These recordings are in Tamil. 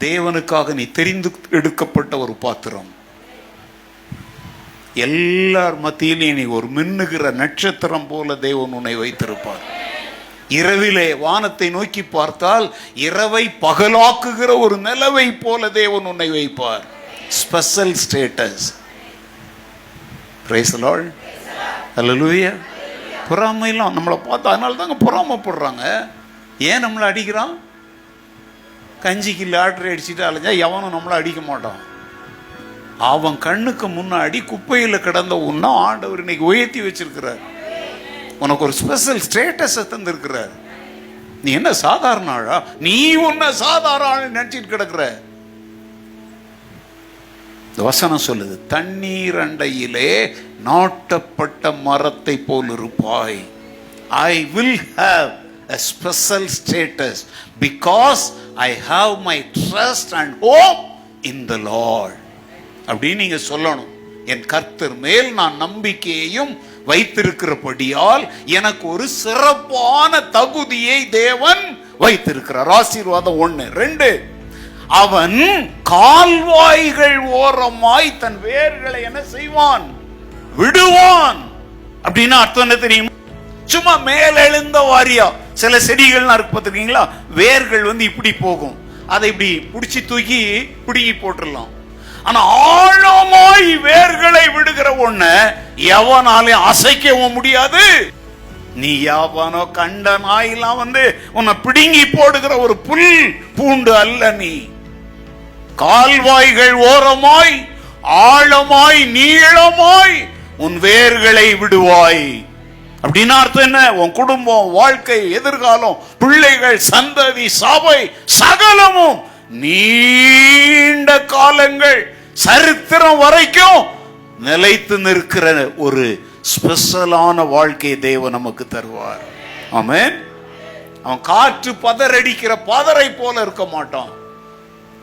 தேவனுக்காக நீ தெரிந்து எடுக்கப்பட்ட ஒரு பாத்திரம். எல்லார் மத்தியிலையும் நீ ஒரு மின்னுகிற நட்சத்திரம் போல தேவன் உன்னை வைத்திருப்பார். இரவிலே வானத்தை நோக்கி பார்த்தால் இரவை பகலாக்குகிற ஒரு நிலவை போல தேவன் உன்னை வைப்பார். ஸ்பெஷல் ஸ்டேட்டஸ் பிரைஸ் லார்ட் பொறாமையெல்லாம் நம்மளை பார்த்தா அதனால தாங்க பொறாமைப்படுறாங்க. ஏன் நம்மளை அடிக்கிறான்? கஞ்சிக்கு லாட்ரி அடிச்சுட்டு அலைஞ்சா எவனும் நம்மளை அடிக்க மாட்டான். அவன் கண்ணுக்கு முன்னாடி குப்பையில் கிடந்த உன்னை ஆண்டவர் இன்னைக்கு உயர்த்தி வச்சிருக்கிறார். உனக்கு ஒரு ஸ்பெஷல் ஸ்டேட்டஸை தந்திருக்கிறார். நீ என்ன சாதாரண ஆளா? நீ உன்னை சாதாரண ஆள் நினைச்சிட்டு கிடக்குற. இந்த வசனம் சொல்லுது தண்ணீர் அண்டையிலே நாட்டப்பட்ட மரத்தை போல் இருப்பாய். I will have a special status because I have my trust and hope in the Lord. அப்படின்னு நீங்க சொல்லணும். என் கர்த்தர் மேல் நான் நம்பிக்கையையும் வைத்திருக்கிறபடியால் எனக்கு ஒரு சிறப்பான தகுதியை தேவன் வைத்திருக்கிறார். ஆசீர்வாதம் ஒண்ணு. ரெண்டு அவன் கால்வாய்கள் ஓரமாய் தன் வேர்களை என்ன செய்வான்? விடுவான். அப்படின்னு அர்த்தம் என்ன தெரியுமா? சும்மா மேலெழுந்த வாரியா? சில செடிகள்லாம் இருக்கு பார்த்துருக்கீங்களா? வேர்கள் வந்து இப்படி போகும். அதை இப்படி பிடிச்சி தூக்கி பிடுங்கி போட்டுடலாம் ஆனா ஆழமாய் வேர்களை விடுகிற ஒண்ண எவனாலையும் அசைக்கவும் முடியாது. நீ யாவனோ கண்ட நாயெல்லாம் வந்து உன்னை பிடுங்கி போடுகிற ஒரு புல் பூண்டு அல்ல நீ. கால்வாய்கள் ஓரமாய் ஆழமாய் நீளமாய் உன் வேர்களை விடுவாய். அப்படின்னா அர்த்தம் என்ன? உன் குடும்பம் வாழ்க்கை எதிர்காலம் பிள்ளைகள் சந்ததி சபை சகலமும் நீண்ட காலங்கள் சரித்திரம் வரைக்கும் நிலைத்து நிற்கிற ஒரு ஸ்பெஷலான வாழ்க்கையை தேவன் நமக்கு தருவார். ஆமேன் அவன் காற்று பதறடிக்கிற பதரை போல இருக்க மாட்டான்.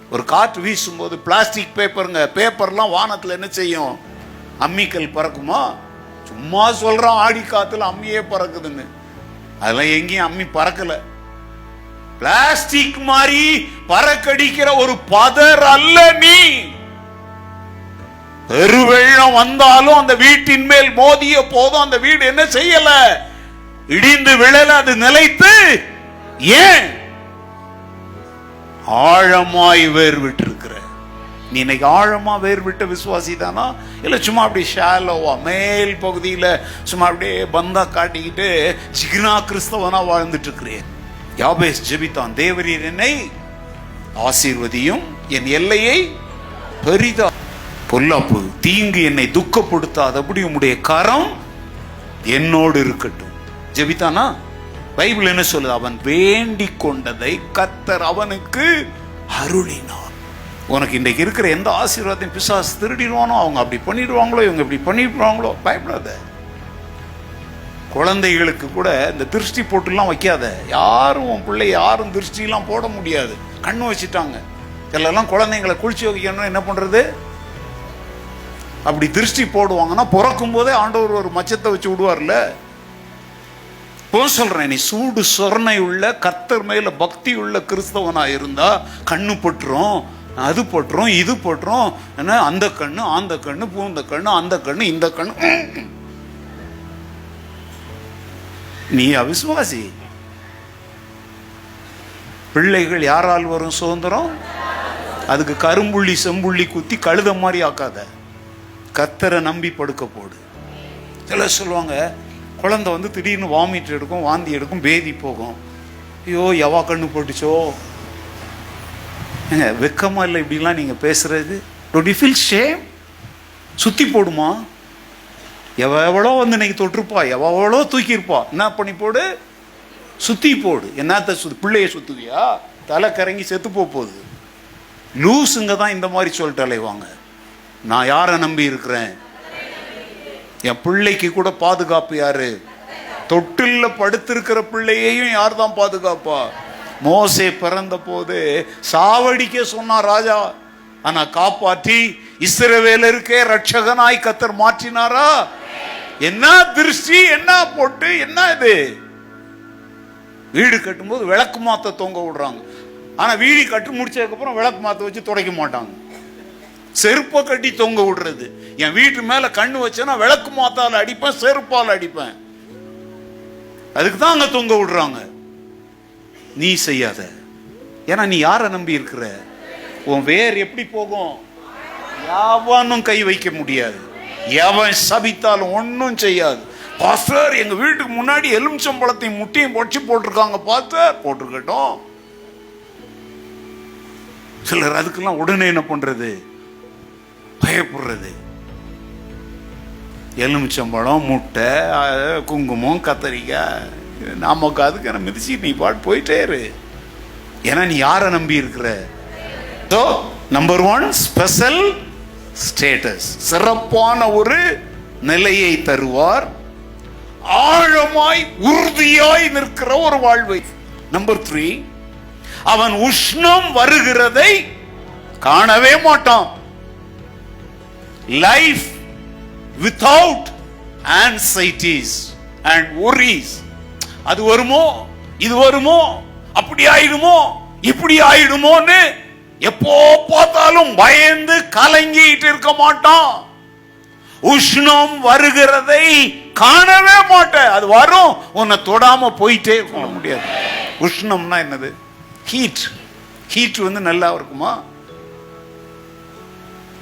ஒரு காற்று வீசும்போது பிளாஸ்டிக் பேப்பருங்க பேப்பர்லாம் வானத்தில் என்ன செய்யும்? அம்மிக்கல் பறக்குமா? சும்மா சொல்றான் ஆடி காத்துல அம்மியே பறக்குதுன்னு. அதெல்லாம் எங்கேயும் அம்மி பறக்கல. பிளாஸ்டிக் மாதிரி பறக்கடிக்கிற ஒரு பதர் அல்ல நீ. பெருவெள்ளம் வந்தாலும் அந்த வீட்டின் மேல் மோதிய போதும் அந்த வீடு என்ன செய்யல? இடிந்து விழல அது நிலைத்து ஏன்? ஆழமாய் வேர் விட்டிருக்கிற நீ இன்னைக்கு ஆழமாக வேர் விட்ட விசுவாசி தானா? இல்லை சும்மா அப்படி ஷாலோவா மேல் பகுதியில் சும்மா அப்படியே பந்தா காட்டிக்கிட்டு சிக்னா கிறிஸ்தவனா வாழ்ந்துட்டு இருக்கிறேன் யாபேஸ் ஜெபித்தான் தேவரீர் என்னை ஆசீர்வதியும் என் எல்லையை பெரிதா பொல்லாப்பு தீங்கு என்னை துக்கப்படுத்தாதபடி உம்முடைய கரம் என்னோடு இருக்கட்டும். ஜெபித்தானா? பைபிள் என்ன சொல்லுது? அவன் வேண்டிக் கொண்டதை கத்தர் அவனுக்கு அருளினார். உனக்கு இன்றைக்கு இருக்கிற எந்த ஆசீர்வாதத்தையும் பிசாசு திருடிடுவானோ அவங்க அப்படி பண்ணிடுவாங்களோ இவங்க இப்படி பண்ணிடுவாங்களோ பயப்படாத. குழந்தைகளுக்கு கூட இந்த திருஷ்டி போட்டுலாம் வைக்காத. யாரும் உன் பிள்ளை யாரும் திருஷ்டிலாம் போட முடியாது. கண்ணு வச்சுட்டாங்க. எல்லாம் குழந்தைங்களை குளிச்சு வைக்கணும் என்ன பண்ணுறது அப்படி திருஷ்டி போடுவாங்கன்னா பிறக்கும் போதே ஆண்டவர் ஒரு மச்சத்தை வச்சு விடுவார்ல. இப்போ சொல்கிறேன் நீ சூடு சொர்ணை உள்ள கத்தர் மேல பக்தி உள்ள கிறிஸ்தவனாக இருந்தால் கண்ணு பட்டுரும். அது போட்டுரும் இது போட்டுரும் என்ன? அந்த கண்ணு அந்த கண்ணு பூந்த கண்ணு அந்த கண்ணு இந்த கண்ணு. நீ அவிசுவாசி. பிள்ளைகள் யாரால் வரும் சுதந்திரம்? அதுக்கு கரும்புள்ளி செம்புள்ளி குத்தி கழுத மாதிரி ஆக்காத. கத்தரை நம்பி படுக்க போடு. சில சொல்லுவாங்க குழந்தை வந்து திடீர்னு வாமிட் எடுக்கும் வாந்தி எடுக்கும் பேதி போகும். ஐயோ எவா கண்ணு போட்டுச்சோ? ஏங்க வெக்கமாக இல்லை இப்படிலாம் நீங்கள் பேசுகிறது டோன்ட் யூ ஃபீல் ஷேம் சுற்றி போடுமா? எவ எவ்வளோ வந்து இன்னைக்கு தொட்டிருப்பா? எவ எவ்வளோ தூக்கியிருப்பா? என்ன பண்ணி போடு? சுற்றி போடு. என்னத்த சு பிள்ளைய சுத்துவியா? தலை கறங்கி செத்து போக போகுது. லூஸுங்க தான் இந்த மாதிரி சொல்லிட்டு அலைவாங்க. நான் யாரை நம்பி இருக்கிறேன்? என் பிள்ளைக்கு கூட பாதுகாப்பு யாரு? தொட்டில்ல படுத்திருக்கிற பிள்ளையையும் யார் தான் பாதுகாப்பா? மோசே பிறந்த போது சாவடிக்க சொன்னார் ராஜா. ஆனா காப்பாற்றி இஸ்ரவேலருக்கே ரட்சகனாய் கத்தர் மாற்றினாரா? என்ன திருஷ்டி என்ன போட்டு என்ன இது? வீடு கட்டும்போது விளக்கு மாத்த தொங்க விடுறாங்க. ஆனா வீடு கட்டி முடிச்சதுக்கப்புறம் விளக்கு மாத்த வச்சு துடைக்க மாட்டாங்க. செருப்பை கட்டி தொங்க விடுறது. என் வீட்டு மேல கண்ணு வச்சேன்னா விளக்கு மாத்தால அடிப்பேன் செருப்பால் அடிப்பேன். அதுக்கு தான் அங்க தொங்க விடுறாங்க. நீ செய்யாத. ஏன்னா நீ யாரை நம்பி இருக்கிற? உன் வேர் எப்படி போகும்? யாவனும் கை வைக்க முடியாது. எவன் சபித்தாலும் ஒன்றும் செய்யாது. பாஸ்டர் எங்கள் வீட்டுக்கு முன்னாடி எலுமிச்சம்பழத்தையும் முட்டையும் பொடிச்சு போட்டிருக்காங்க. பாஸ்டர் போட்டிருக்கட்டும். சிலர் அதுக்கெல்லாம் உடனே என்ன பண்றது? பயப்படுறது. எலுமிச்சம்பழம் முட்டை குங்குமம் கத்தரிக்காய். நமக்கு அதுக்கு என்ன மிதிச்சு நீ பாட்டு போயிட்டே இரு. ஏன்னா நீ யாரை நம்பி இருக்கிற? So number one special status சிறப்பான ஒரு நிலையை தருவார். ஆழமாய் உறுதியாய் நிற்கிற ஒரு வாழ்வை. நம்பர் த்ரீ அவன் உஷ்ணம் வருகிறதை காணவே மாட்டான். Life without anxieties and worries அது வருமோ? இது வருமோ? அப்படி ஆயிடுமோ? இப்படி ஆயிடுமோன்னு எப்போ பார்த்தாலும் பயந்து கலங்கிட்டு இருக்க மாட்டோம் உஷ்ணம் வருகிறதை காணவே மாட்டேன். அது வரும். உன்னை தொடாம போயிட்டே போக முடியாது. உஷ்ணம்னா என்னது? ஹீட் ஹீட் வந்து நல்லா இருக்குமா?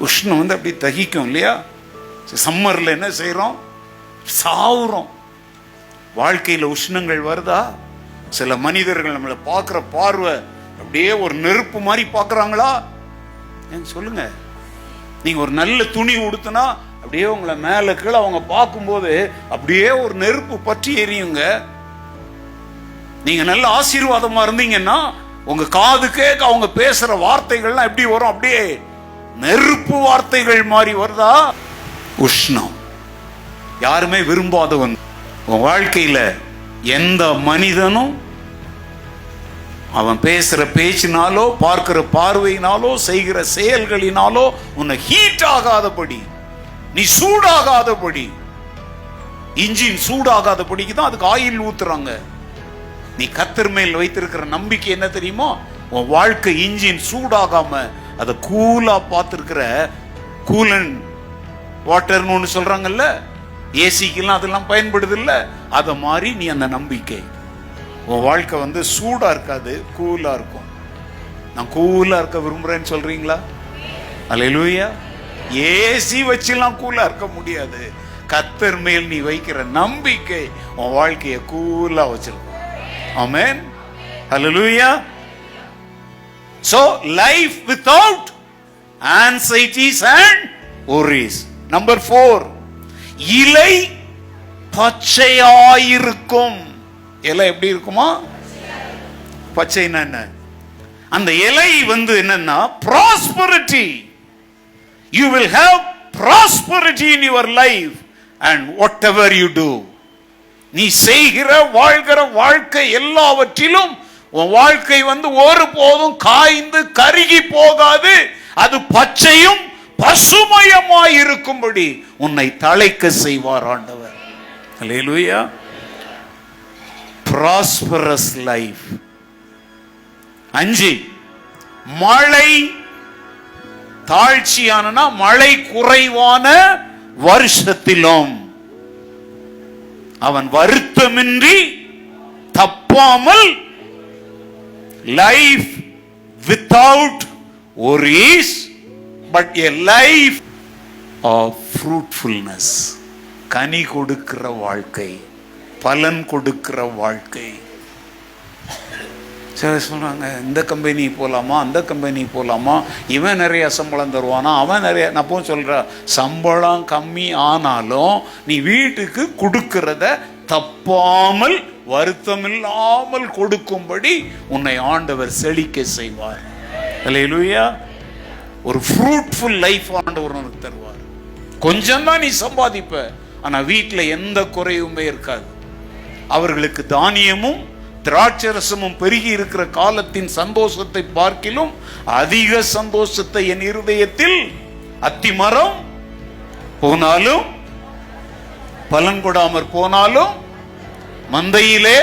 உஷ்ணம் வந்து அப்படி தகிக்கும் இல்லையா? சம்மர்ல என்ன செய்கிறோம் சாவுறோம். வாழ்க்கையில் உஷ்ணங்கள் வருதா? சில மனிதர்கள் நம்மளை பார்க்குற பார்வை அப்படியே ஒரு நெருப்பு மாதிரி பார்க்குறாங்களா? ஏங்க சொல்லுங்க. நீங்க ஒரு நல்ல துணி உடுத்துனா அப்படியே உங்களை மேல கீழே அவங்க பார்க்கும்போது அப்படியே ஒரு நெருப்பு பற்றி எரியுங்க. நீங்க நல்ல ஆசீர்வாதமா இருந்தீங்கன்னா உங்க காதுக்கே அவங்க பேசுற வார்த்தைகள்லாம் எப்படி வரும்? அப்படியே நெருப்பு வார்த்தைகள் மாதிரி வருதா? உஷ்ணம். யாருமே விரும்பாதவன். உன் வாழ்க்கையில் எந்த மனிதனும் அவன் பேசுகிற பேச்சினாலோ பார்க்கிற பார்வையினாலோ செய்கிற செயல்களினாலோ உன்னை ஹீட் ஆகாதபடி நீ சூடாகாதபடி இன்ஜின் சூடாகாதபடிக்கு தான் அதுக்கு ஆயில் ஊத்துறாங்க. நீ கத்தர் மேல் வைத்திருக்கிற நம்பிக்கை என்ன தெரியுமோ? உன் வாழ்க்கை இன்ஜின் சூடாகாம அதை கூலா பார்த்துருக்கிற கூலன் வாட்டர்னு ஒன்று சொல்றாங்கல்ல? ஏசிக்கெல்லாம் அதெல்லாம் பயன்படுது இல்லை அதை மாதிரி நீ அந்த நம்பிக்கை. உன் வாழ்க்கை வந்து சூடா இருக்காது கூலா இருக்கும். நான் கூலா இருக்க விரும்புறேன்னு சொல்றீங்களா? அல்லேலூயா ஏசி வச்சுலாம் கூலா இருக்க முடியாது. கத்தர் மேல் நீ வைக்கிற நம்பிக்கை உன் வாழ்க்கையை கூலா வச்சிருக்கும். ஆமேன் அலலூயா so life without anxieties and worries number four இலை பச்சையாயிருக்கும். இலை எப்படி இருக்குமா? பச்சைன்னா என்ன? அந்த இலை வந்து என்னன்னா prosperity you will have prosperity in your life and whatever you do நீ செய்கிற வாழ்கிற வாழ்க்கை எல்லாவற்றிலும் உன் வாழ்க்கை வந்து ஒரு போதும் காய்ந்து கருகி போகாது. அது பச்சையும் பசுமயமாய் இருக்கும்படி உன்னை தழைக்க செய்வார் ஆண்டவர். அல்லேலூயா ப்ராஸ்பரஸ் லைஃப் அஞ்சு மழை தாழ்ச்சியானனா மழை குறைவான வருஷத்திலும் அவன் வருத்தமின்றி தப்பாமல் life without worries but a life of fruitfulness கனி கொடுக்கிற வாழ்க்கை பலன் கொடுக்கிற வாழ்க்கை. சில சொல்கிறாங்க இந்த கம்பெனி போகலாமா அந்த கம்பெனி போகலாமா இவன் நிறைய சம்பளம் தருவானா? அவன் நிறைய நான் போய் சொல்கிற சம்பளம் கம்மி ஆனாலும் நீ வீட்டுக்கு கொடுக்கிறத தப்பாமல் வருத்தமில்லாமல் கொடுக்கும்படி உன்னை ஆண்டவர் செழிக்க செய்வார். அல்லேலூயா ஒரு ஃப்ரூட்ஃபுல் லைஃப் ஆண்டவர் உனக்கு தருவார். கொஞ்சம் தான் நீ சம்பாதிப்ப ஆனா வீட்டில் எந்த குறையுமே இருக்காது. அவர்களுக்கு தானியமும் திராட்சரசமும் பெருகி இருக்கிற காலத்தின் சந்தோஷத்தை பார்க்கிலும் அதிக சந்தோஷத்தை என் இருதயத்தில் அத்திமரம் போனாலும் பலன் கொடாமற் போனாலும் மந்தையிலே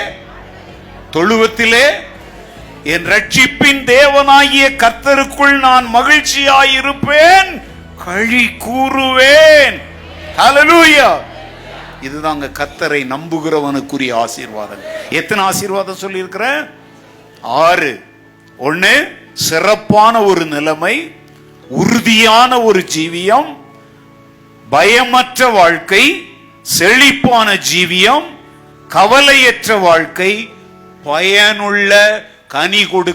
தொழுவத்திலே என் ரட்சிப்பின் தேவனாகிய கர்த்தருக்குள் நான் மகிழ்ச்சியாயிருப்பேன். கழி கூறுவேன். ஹalleluya இதுதாங்க கத்தரை நம்புகிறவனுக்குரிய ஆசீர்வாதம். எத்தனை ஆசீர்வாதம் சொல்லியிருக்கிற? ஆறு. ஒன்று சிறப்பான ஒரு நிலைமை உறுதியான ஒரு ஜீவியம் பயமற்ற வாழ்க்கை செழிப்பான ஜீவியம் கவலையற்ற வாழ்க்கை பயனுள்ள கனி கொடு